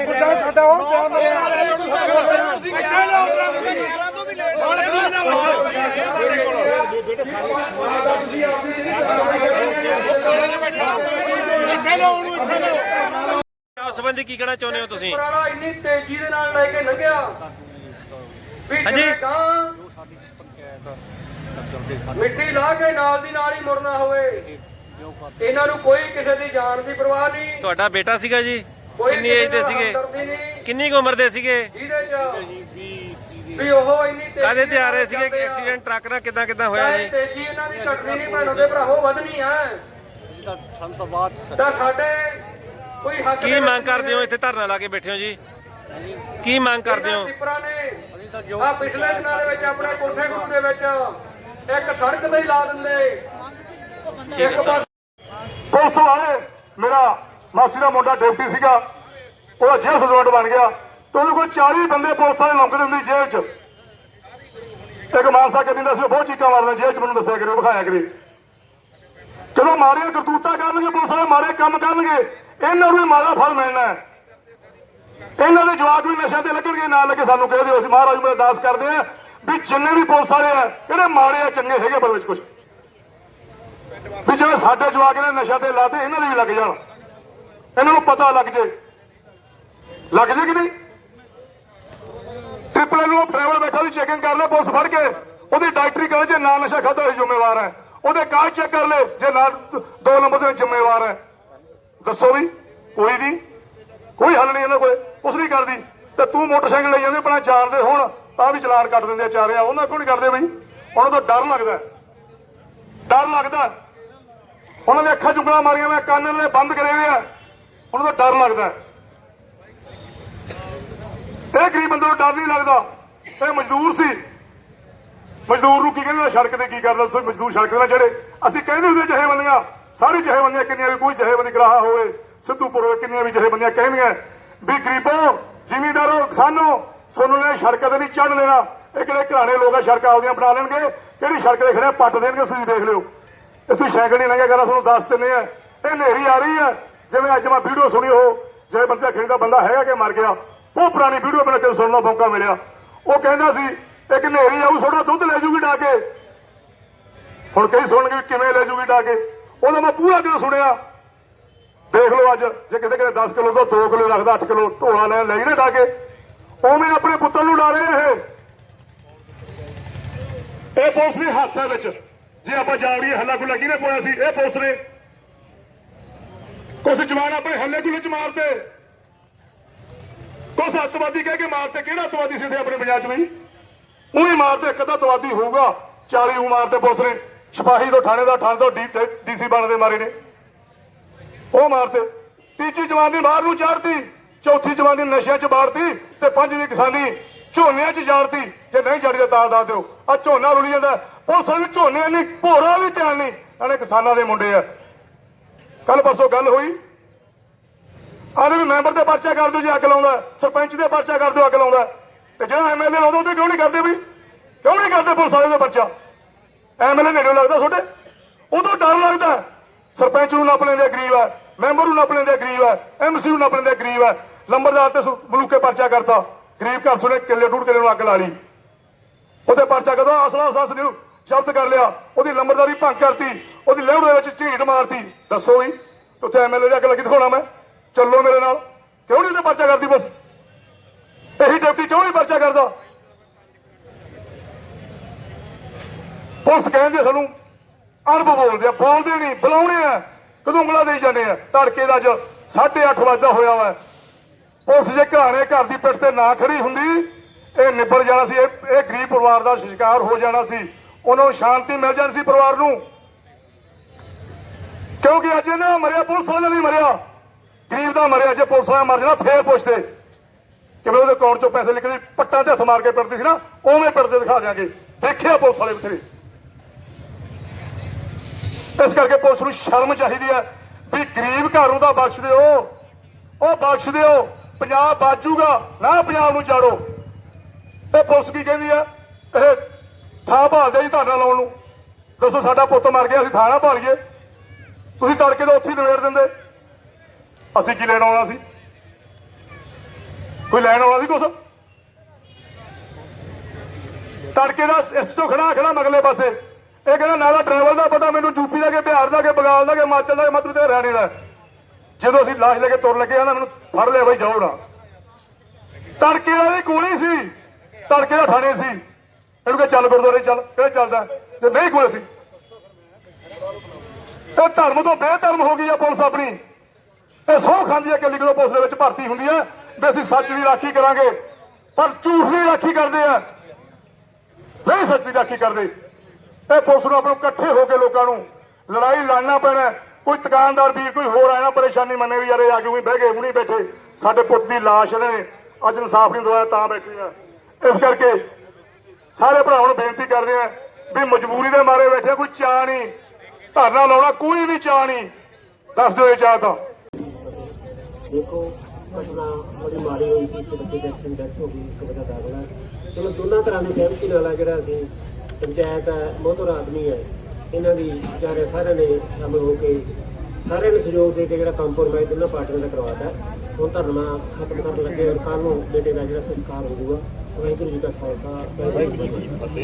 ਵੱਡਾ ਸਾਡਾ ਉਹ ਪਿਆ ਮਰਿਆ ਇੱਥੇ ਨਾ ਇੱਥੇ ਨਾ ਉਹਨੂੰ ਇੱਥੇ ਨਾ ਉਸ ਸੰਬੰਧੀ ਕੀ ਕਹਿਣਾ ਚਾਹੁੰਦੇ ਹੋ ਤੁਸੀਂ ਪੁਰਾਣਾ ਇੰਨੀ ਤੇਜ਼ੀ ਦੇ ਨਾਲ ਲੈ ਕੇ ਲੰਘਿਆ ਵੀ ਹਾਂਜੀ। ਮਿੱਟੀ ਲਾ ਕੇ ਨਾਲ ਦੀ ਨਾਲ ਹੀ ਮੁੜਨਾ ਹੋਵੇ ਇਹਨਾਂ ਨੂੰ ਕੋਈ ਕਿਸੇ ਦੀ ਜਾਨ ਦੀ ਪਰਵਾਹ ਨਹੀਂ। ਤੁਹਾਡਾ ਬੇਟਾ ਸੀਗਾ ਜੀ? ਕਿੰਨੀ ਏਜ ਦੇ ਸੀਗੇ? ਕਿੰਨੀ ਕੁ ਉਮਰ ਦੇ ਸੀਗੇ? ਜਿਹਦੇ ਚ ਵੀ ਉਹ ਇੰਨੀ ਤੇਜ਼ੀ ਕਾਦੇ ਤੇ ਆ ਰਹੇ ਸੀਗੇ? ਆ। ਐਕਸੀਡੈਂਟ ਟਰੱਕ ਨਾਲ ਕਿਦਾਂ ਕਿਦਾਂ ਹੋਇਆ ਜੀ? ਤੇਜ਼ੀ ਇਹਨਾਂ ਦੀ ਘਟਣੀ ਨਹੀਂ ਭੈਣੋ ਦੇ ਭਰਾਵੋ ਵਧਣੀ ਹੈ ਤਾਂ ਸਾਡੇ ਕੋਈ ਹੱਕ ਕੀ ਮੰਗ ਕਰਦੇ ਹੋ ਇੱਥੇ ਧਰਨਾ ਲਾ ਕੇ ਬੈਠੇ ਹੋ ਜੀ? ਕੀ ਮੰਗ ਕਰਦੇ ਹੋ? ਆ ਪਿਛਲੇ ਦਿਨਾਂ ਦੇ ਵਿੱਚ ਆਪਣੇ ਕੋਠੇ ਗੁਰੂ ਦੇ ਵਿੱਚ ਇੱਕ ਸੜਕ ਤੇ ਹੀ ਲਾ ਦਿੰਦੇ। ਇੱਕ ਪਾਸੇ ਪੁਲਿਸ ਮੇਰਾ ਮਾਸੀ ਦਾ ਮੁੰਡਾ ਡਿਊਟੀ ਸੀਗਾ ਉਹਦਾ ਜੇਲ੍ਹ ਸਸਪੈਂਡ ਬਣ ਗਿਆ। ਤੇ ਉਹਦੇ ਕੋਲ 40 ਬੰਦੇ ਪੁਲਿਸ ਵਾਲੇ ਲੰਘਦੇ ਹੁੰਦੇ ਜੇਲ੍ਹ 'ਚ। ਇੱਕ ਮਾਨਸਾ ਕਹਿੰਦੀ ਦਾ ਸੀ ਬਹੁਤ ਚੀਕਾਂ ਮਾਰਦਾ, ਜੇਲ੍ਹ 'ਚ ਮੈਨੂੰ ਦੱਸਿਆ ਕਰੇ ਵਿਖਾਇਆ ਕਰੇ ਕਦੋਂ ਮਾਰੇ ਕਰਤੂਤਾਂ ਕਰਨਗੇ, ਪੁਲਿਸ ਵਾਲੇ ਮਾਰੇ ਕੰਮ ਕਰਨਗੇ। ਇਹਨਾਂ ਨੂੰ ਵੀ ਮਾਰਾ ਫਲ ਮਿਲਣਾ ਹੈ। ਇਹਨਾਂ ਦੇ ਜਵਾਬ ਵੀ ਨਸ਼ਿਆਂ ਤੇ ਲੱਗਣਗੇ ਨਾ ਲੱਗੇ ਸਾਨੂੰ ਕਹਿ ਦਿਓ, ਅਸੀਂ ਮਹਾਰਾਜ ਨੂੰ ਅਰਦਾਸ ਕਰਦੇ ਆ ਵੀ ਜਿੰਨੇ ਵੀ ਪੁਲਿਸ ਵਾਲੇ ਆ ਜਿਹੜੇ ਮਾੜੇ ਆ, ਚੰਗੇ ਹੈਗੇ ਪਰ ਵਿੱਚ ਕੁਝ ਵੀ ਜਿਵੇਂ ਸਾਡੇ ਜਵਾਕ ਨੇ ਨਸ਼ਾ ਤੇ ਲਾਤੇ, ਇਹਨਾਂ ਦੇ ਵੀ ਲੱਗ ਜਾਣ। ਇਹਨਾਂ ਨੂੰ ਪਤਾ ਲੱਗ ਜੇ। ਲੱਗ ਜੇ ਕਿ ਨਹੀਂ? ਟ੍ਰਿਪਲ ਨੂੰ ਡਰਾਈਵਰ ਬੈਠਾ ਸੀ ਚੈਕਿੰਗ ਕਰ ਲੈ, ਪੁਲਿਸ ਫੜ ਕੇ। ਉਹਦੀ ਡਾਕਟਰੀ ਕਰ ਜੇ ਨਾ ਨਸ਼ਾ ਖਾਦਾ ਹੋਇਆ ਜ਼ਿੰਮੇਵਾਰ ਹੈ। ਉਹਦੇ ਕਾਗਜ਼ ਚੈੱਕ ਕਰ ਲੈ, ਜੇ ਨਾ ਦੋ ਨੰਬਰ ਦੇ ਜ਼ਿੰਮੇਵਾਰ ਹੈ। ਦੱਸੋ ਵੀ, ਕੋਈ ਨਹੀਂ ਕੋਈ ਹੱਲ ਨਹੀਂ ਇਹਨਾਂ ਕੋਲੇ ਕੁਛ ਨਹੀਂ ਕਰਦੀ। ਤੇ ਤੂੰ ਮੋਟਰਸਾਈਕਲ ਲਈ ਜਾਂਦੇ, ਆਪਣਾ ਜਾਣਦੇ ਹੁਣ, ਤਾਂ ਵੀ ਚਲਾਨ ਕੱਟ ਦਿੰਦੇ ਆ ਚਾਰਿਆ, ਉਹਨਾਂ ਕਿਉਂ ਨਹੀਂ ਕਰਦੇ ਬਈ। ਉਹਨਾਂ ਤੋਂ ਡਰ ਲੱਗਦਾ ਡਰ ਲੱਗਦਾ ਉਹਨਾਂ ਦੇ ਅੱਖਾਂ ਚੁੰਗਲਾਂ ਮਾਰੀਆਂ ਮੈਂ ਕੰਨ ਨੇ ਬੰਦ ਕਰੇ ਹੋਏ ਆ। ਉਹਨਾਂ ਦਾ ਡਰ ਲੱਗਦਾ ਇਹ ਗਰੀਬ ਬੰਦੇ ਨੂੰ ਡਰ ਨਹੀਂ ਲੱਗਦਾ। ਇਹ ਮਜ਼ਦੂਰ ਸੀ। ਮਜ਼ਦੂਰ ਨੂੰ ਕੀ ਕਹਿੰਦੇ ਸੜਕ ਤੇ ਕੀ ਕਰਦਾ? ਸੋ ਮਜ਼ਦੂਰ ਸੜਕ ਤੇ ਨਾ ਚੜੇ ਅਸੀਂ ਕਹਿੰਦੇ ਹੁੰਦੇ ਜਥੇਬੰਦੀਆਂ, ਸਾਰੀ ਜਥੇਬੰਦੀਆਂ ਕਿੰਨੀਆਂ ਵੀ, ਕੋਈ ਜਥੇਬੰਦੀ ਗਰਾਹਾ ਹੋਵੇ, ਸਿੱਧੂਪੁਰ ਹੋਵੇ, ਕਿੰਨੀਆਂ ਵੀ ਜਥੇਬੰਦੀਆਂ ਕਹਿੰਦੀਆਂ ਵੀ ਗਰੀਬੋ, ਜ਼ਿਮੀਂਦਾਰੋ, ਕਿਸਾਨੋ ਸੋਨੂੰ ਨੇ ਸੜਕ ਤੇ ਨਹੀਂ ਚੜ ਲੈਣਾ ਇਹ ਕਿਹੜੇ ਘਰਾਣੇ ਲੋਕ ਆ, ਸੜਕਾਂ ਆਪਦੀਆਂ ਬਣਾ ਲੈਣਗੇ, ਕਿਹੜੀ ਸੜਕ ਤੇ ਖੜੇ ਪੱਟ ਦੇਣਗੇ, ਤੁਸੀਂ ਦੇਖ ਲਿਓ। ਇਹ ਤੁਸੀਂ ਸਾਈਕਲ ਨਹੀਂ ਲੰਘਿਆ ਕਰਨਾ ਤੁਹਾਨੂੰ ਦੱਸ ਦਿੰਦੇ ਆ ਇਹ ਹਨੇਰੀ ਆ ਰਹੀ ਹੈ। ਜਿਵੇਂ ਅੱਜ ਮੈਂ ਵੀਡੀਓ ਸੁਣੀ ਹੋ ਜੇ ਬੰਦਾ ਖਰੀਦਾ ਬੰਦਾ ਹੈਗਾ ਕਿ ਮਰ ਗਿਆ। ਉਹ ਪੁਰਾਣੀ ਵੀਡੀਓ ਮੈਨੂੰ ਕਿਤੇ ਸੁਣਨ ਦਾ ਮੌਕਾ ਮਿਲਿਆ। ਉਹ ਕਹਿੰਦਾ ਸੀ, ਇੱਕ ਹਨੇਰੀ ਆਊ ਥੋੜਾ ਦੁੱਧ ਲੈ ਜੂਗੀ ਡਾ ਕੇ। ਹੁਣ ਕਈ ਸੁਣਨਗੇ ਕਿਵੇਂ ਲੈ ਜੂਗੀ ਡਾ ਕੇ। ਉਹਦਾ ਮੈਂ ਪੂਰਾ ਜਦੋਂ ਸੁਣਿਆ। ਦੇਖ ਲਓ ਅੱਜ, ਜੇ ਕਿਤੇ ਕਿਤੇ 10 ਕਿਲੋ ਤੋਂ 2 ਕਿਲੋ ਰੱਖਦਾ 8 ਕਿਲੋ ਢੋਲਾ ਲੈ ਲਈ ਨਾ ਡਾ ਕੇ। ਉਵੇਂ ਆਪਣੇ ਪੁੱਤਰ ਨੂੰ ਡਾ ਰਹੇ ਇਹ। ਇਹ ਪੁਲਿਸ ਦੇ ਹੱਥ ਹੈ ਵਿੱਚ ਜੇ ਆਪਾਂ ਜਾਵੜੀਏ ਹੱਲਾ ਗੁੱਲਾ ਕਿਹਨੇ ਪੋਇਆ ਸੀ? ਇਹ ਪੁਲਿਸ ਨੇ। ਕੁਝ ਜਵਾਨ ਆਪਣੇ ਹੱਲੇ ਗੁੱਲੇ ਚ ਮਾਰਤੇ। ਕੁਝ ਅੱਤਵਾਦੀ ਕਹਿ ਕੇ ਮਾਰਤੇ। ਕਿਹੜਾ ਅੱਤਵਾਦੀ ਸੀ ਆਪਣੇ ਪੰਜਾਬ ਚ ਬਈ? ਉਹੀ ਮਾਰਤੇ, ਇੱਕ ਅੱਧਾ ਅੱਤਵਾਦੀ ਹੋਊਗਾ। 40 ਉਹ ਮਾਰਤੇ ਪੁਲਿਸ ਨੇ। ਸਿਪਾਹੀ ਤੋਂ ਥਾਣੇ ਦਾ ਥਾਣੇ ਤੋਂ ਡੀਸੀ ਬਣਦੇ ਮਾਰੇ ਨੇ। ਉਹ ਮਾਰਤੇ। ਤੀਜੀ ਜਵਾਨ ਜਵਾਨੀ ਬਾਹਰ ਨੂੰ ਚਾੜਤੀ। ਚੌਥੀ ਜਵਾਨੀ ਨਸ਼ਿਆਂ 'ਚ ਬਾੜਤੀ। ਤੇ ਪੰਜਵੀਂ ਕਿਸਾਨੀ ਝੋਨਿਆਂ 'ਚ ਜਾੜਤੀ ਜੇ ਨਹੀਂ ਜਾੜੀ ਤਾਂ ਤਾਂ ਦੱਸ ਦਿਓ। ਆ ਝੋਨਾ ਰੁਲੀ ਜਾਂਦਾ। ਪੁਲਿਸ ਨੂੰ ਝੋਨੇ ਨਹੀਂ ਭੋਰਾ ਵੀ ਧਿਆਨ ਨਹੀਂ। ਨਾਲੇ ਕਿਸਾਨਾਂ ਦੇ ਮੁੰਡੇ ਆ। ਕੱਲ ਪਰਸੋਂ ਗੱਲ ਹੋਈ। ਆਦੇ ਵੀ ਮੈਂਬਰ ਤੇ ਪਰਚਾ ਕਰ ਦਿਓ ਜੇ ਅੱਗ ਲਾਉਂਦਾ। ਸਰਪੰਚ ਦੇ ਪਰਚਾ ਕਰ ਦਿਓ ਅੱਗ ਲਾਉਂਦਾ। ਤੇ ਜਿਹੜਾ ਐਮਐਲਏ ਆਉਂਦਾ ਉਹਦੇ ਕਿਉਂ ਨਹੀਂ ਕਰਦੇ ਵੀ ਕਿਉਂ ਨਹੀਂ ਕਰਦੇ ਪੁਲਿਸ ਵਾਲੇ ਦਾ ਪਰਚਾ? ਐਮਐਲਏ ਨੇੜੇ ਲੱਗਦਾ ਤੁਹਾਡੇ? ਉਦੋਂ ਡਰ ਲੱਗਦਾ। ਸਰਪੰਚ ਨੂੰ ਨੱਪ ਲੈਂਦੇ ਗਰੀਬ ਹੈ ਮੈਂਬਰ ਨੂੰ ਨੱਪ ਲੈਂਦੇ ਗਰੀਬ ਹੈ ਐਮਸੀ ਨੂੰ ਨੱਪ ਲੈਂਦੇ ਗਰੀਬ ਹੈ ਲੰਬਰਦਾਰ ਤੇ ਮਲੂਕੇ ਪਰਚਾ ਕਰਤਾ। ਗਰੀਬ ਘਰ ਸੁਣੇ ਕਿੱਲੇ ਡੂੜ ਕਿੱਲੇ ਨੂੰ ਅੱਗ ਲਾ ਲਈ। ਉਹਦੇ ਪਰਚਾ ਕਦੋਂ ਅਸਲਾ ਅਸਾਸ ਨੂੰ ਜ਼ਬਤ ਕਰ ਲਿਆ। ਉਹਦੀ ਲੰਬਰਦਾਰੀ ਭੰਗ ਕਰਤੀ। ਉਹਦੀ ਲਹਿੜ ਦੇ ਵਿੱਚ ਝੀਟ ਮਾਰਤੀ। ਦੱਸੋ ਵੀ, ਉੱਥੇ ਐਮਐਲਏ ਦੇ ਅੱਗ ਲੱਗੀ ਦਿਖਾਉਣਾ ਮੈਂ। ਚੱਲੋ ਮੇਰੇ ਨਾਲ। ਕਿਉਂ ਨਹੀਂ ਤੇ ਪਰਚਾ ਕਰਦੀ ਬਸ? ਇਹੀ ਡਿਪਟੀ ਕਿਉਂ ਨਹੀਂ ਪਰਚਾ ਕਰਦਾ? ਪੁਲਿਸ ਕਹਿੰਦੇ ਸਾਨੂੰ ਅਰਬ ਬੋਲਦੇ ਆ, ਬੋਲਦੇ ਨਹੀਂ, ਬੁਲਾਉਣੇ ਆ। ਕਦੋਂ ਉਂਗਲਾ ਦੇਈ ਜਾਂਦੇ ਆ? ਧੜਕੇ ਦਾ ਅੱਜ 8:30 ਵਜੇ ਹੋਇਆ ਵਾ। ਪੁਲਿਸ ਜੇ ਘਰਾਣੇ ਘਰ ਦੀ ਪਿੱਠ ਤੇ ਨਾ ਖੜੀ ਹੁੰਦੀ, ਇਹ ਨਿਬੜ ਜਾਣਾ ਸੀ, ਇਹ ਇਹ ਗਰੀਬ ਪਰਿਵਾਰ ਦਾ ਸ਼ਿਕਾਰ ਹੋ ਜਾਣਾ ਸੀ। ਉਹਨਾਂ ਨੂੰ ਸ਼ਾਂਤੀ ਮਿਲ ਜਾਣੀ ਸੀ ਪਰਿਵਾਰ ਨੂੰ। ਕਿਉਂਕਿ ਅੱਜ ਇਹਨਾਂ ਮਰਿਆ, ਪੁਲਿਸ ਵਾਲਾ ਨਹੀਂ ਮਰਿਆ। ਗਰੀਬ ਦਾ ਮਰਿਆ, ਜੇ ਪੁਲਿਸ ਵਾਲਾ ਮਰ ਜਾਣਾ, ਫੇਰ ਪੁੱਛਦੇ ਕਿਵੇਂ ਉਹਦੇ ਅਕਾਊਂਟ ਚੋਂ ਪੈਸੇ ਨਿਕਲੇ, ਪੱਟਾਂ ਤੇ ਹੱਥ ਮਾਰ ਕੇ ਪਿੱਟਦੇ ਸੀ ਨਾ, ਉਵੇਂ ਪਿੱਟਦੇ ਦਿਖਾ ਦਿਆਂਗੇ। ਦੇਖਿਆ ਪੁਲਿਸ ਵਾਲੇ ਬਥੇਰੇ ਇਸ ਕਰਕੇ ਪੁਲਿਸ ਨੂੰ ਸ਼ਰਮ ਚਾਹੀਦੀ ਹੈ ਵੀ ਗਰੀਬ ਘਰ ਨੂੰ ਤਾਂ ਬਖਸ਼ ਦਿਓ। ਉਹ ਬਖਸ਼ ਦਿਓ। ਪੰਜਾਬ ਬਾਜੂਗਾ, ਨਾ ਪੰਜਾਬ ਨੂੰ ਚਾੜੋ। ਇਹ ਪੁਲਿਸ ਕੀ ਕਹਿੰਦੀ ਹੈ ਇਹ ਥਾਂ ਭਾਲਦੇ ਜੀ ਧਰਨਾ ਲਾਉਣ ਨੂੰ। ਦੱਸੋ ਸਾਡਾ ਪੁੱਤ ਮਰ ਗਿਆ, ਅਸੀਂ ਥਾਂ ਨਾ ਭਾਲੀਏ। ਤੁਸੀਂ ਤੜਕੇ ਤੋਂ ਉੱਥੇ ਹੀ ਨਵੇੜ ਦਿੰਦੇ। ਅਸੀਂ ਕੀ ਲੈਣ ਆਉਣਾ ਸੀ? ਕੋਈ ਲੈਣ ਆਉਣਾ ਸੀ ਕੁਛ? ਤੜਕੇ ਦਾ ਇਸ ਤੋਂ ਖੜਾ ਖੜਾ ਮਗਲੇ ਪਾਸੇ। ਇਹ ਕਹਿੰਦਾ ਨਾ ਦਾ ਡਰਾਈਵਰ ਦਾ ਪਤਾ ਮੈਨੂੰ ਯੂਪੀ ਦਾ ਕਿ ਬਿਹਾਰ ਦਾ ਕਿ ਬੰਗਾਲ ਦਾ ਕਿ ਹਿਮਾਚਲ ਦਾ ਕਿ ਮਤਲਬ ਤੇ ਹਰਿਆਣੇ ਦਾ। ਜਦੋਂ ਅਸੀਂ ਲਾਸ਼ ਲੈ ਕੇ ਤੁਰ ਲੱਗੇ ਕਹਿੰਦਾ ਮੈਨੂੰ ਫੜ ਲਿਆ ਬਈ ਜਾਓ ਨਾ। ਤੜਕੇ ਵਾਲੀ ਕੋਲੇ ਸੀ। ਤੜਕੇ ਦਾ ਥਾਣੇ ਸੀ। ਇਹਨੂੰ ਕਿ ਚੱਲ ਗੁਰਦੁਆਰੇ ਚੱਲ ਕਹਿੰਦਾ ਚੱਲਦਾ। ਤੇ ਨਹੀਂ ਕੋਲੇ ਸੀ। ਇਹ ਧਰਮ ਤੋਂ ਬੇਧਰਮ ਹੋ ਗਈ ਆ ਪੁਲਿਸ ਆਪਣੀ। ਇਹ ਸੌ ਖਾਂਦੀ ਹੈ ਕਿ ਲਿਖੋ ਪੁਲਿਸ ਦੇ ਵਿੱਚ ਭਰਤੀ ਹੁੰਦੀ ਹੈ ਵੀ ਅਸੀਂ ਸੱਚ ਦੀ ਰਾਖੀ ਕਰਾਂਗੇ। ਪਰ ਝੂਠ ਦੀ ਰਾਖੀ ਕਰਦੇ ਆ। ਨਹੀਂ ਸੱਚ ਦੀ ਰਾਖੀ ਕਰਦੇ। ਇਹ ਪੁਲਿਸ ਨੂੰ ਆਪਣੇ ਇਕੱਠੇ ਹੋ ਕੇ ਲੋਕਾਂ ਨੂੰ ਲੜਾਈ ਲੜਨਾ ਪੈਣਾ। ਕੋਈ ਦੁਕਾਨਦਾਰ ਵੀਰ ਕੋਈ ਹੋਰ ਆਇਆ ਨਾ, ਪਰੇਸ਼ਾਨੀ ਮੰਨੇ ਵੀ ਯਾਰ ਇਹ ਆ ਕੇ ਉਹੀ ਬਹਿ ਗਏ ਹੁਣੀ ਬੈਠੇ। ਸਾਡੇ ਪੁੱਤ ਦੀ ਲਾਸ਼ ਨੇ, ਅੱਜ ਇਨਸਾਫ ਨਹੀਂ ਦਵਾਇਆ, ਤਾਂ ਬੈਠੇ ਆ। ਇਸ ਕਰਕੇ ਸਾਰੇ ਭਰਾਵਾਂ ਨੂੰ ਬੇਨਤੀ ਕਰਦੇ ਆ ਵੀ ਮਜਬੂਰੀ ਦੇ ਮਾਰੇ ਬੈਠੇ ਕੋਈ ਚਾਹ ਨਹੀਂ। ਧਰਨਾ ਲਾਉਣਾ, ਕੋਈ ਵੀ ਚਾਹ ਨਹੀਂ। ਦੱਸ ਦਿਓ ਇਹ ਚਾਹ ਤਾਂ। ਦੇਖੋ, ਘਟਨਾ ਬੜੀ ਮਾੜੀ ਹੋਈ ਸੀ, ਇੱਕ ਬੱਚੇ ਦੀ ਐਕਸੀਡੈਂਟ ਡੈਥ ਹੋ ਗਈ, ਇੱਕ ਬੱਚਾ ਦਾਖਲ। ਚਲੋ, ਦੋਨਾਂ ਤਰ੍ਹਾਂ ਦੀ ਸਹਿਮਤੀ ਨਾਲ ਆ ਜਿਹੜਾ ਅਸੀਂ, ਪੰਚਾਇਤ ਹੈ ਮੋਹਤਰ ਆਦਮੀ ਹੈ। ਇਹਨਾਂ ਦੀ ਵਿਚਾਰੇ ਸਾਰਿਆਂ ਨੇ ਸ਼ਾਮਿਲ ਹੋ ਕੇ ਸਾਰਿਆਂ ਨੂੰ ਸਹਿਯੋਗ ਦੇ ਕੇ ਜਿਹੜਾ ਕੰਪਰੋਮਾਈਜ਼ ਦੋਨਾਂ ਪਾਰਟੀਆਂ ਦਾ ਕਰਵਾਤਾ ਹੁਣ ਧਰਨਾ ਖਤਮ ਕਰਨ ਲੱਗੇ ਔਰ ਕੱਲ੍ਹ ਨੂੰ ਬੇਟੇ ਦਾ ਜਿਹੜਾ ਸੰਸਕਾਰ ਹੋ ਜਾਊਗਾ ਵਾਹਿਗੁਰੂ ਜੀ ਕਾ ਖਾਲਸਾ, ਵਾਹਿਗੁਰੂ ਜੀ ਕੀ ਫਤਿਹ।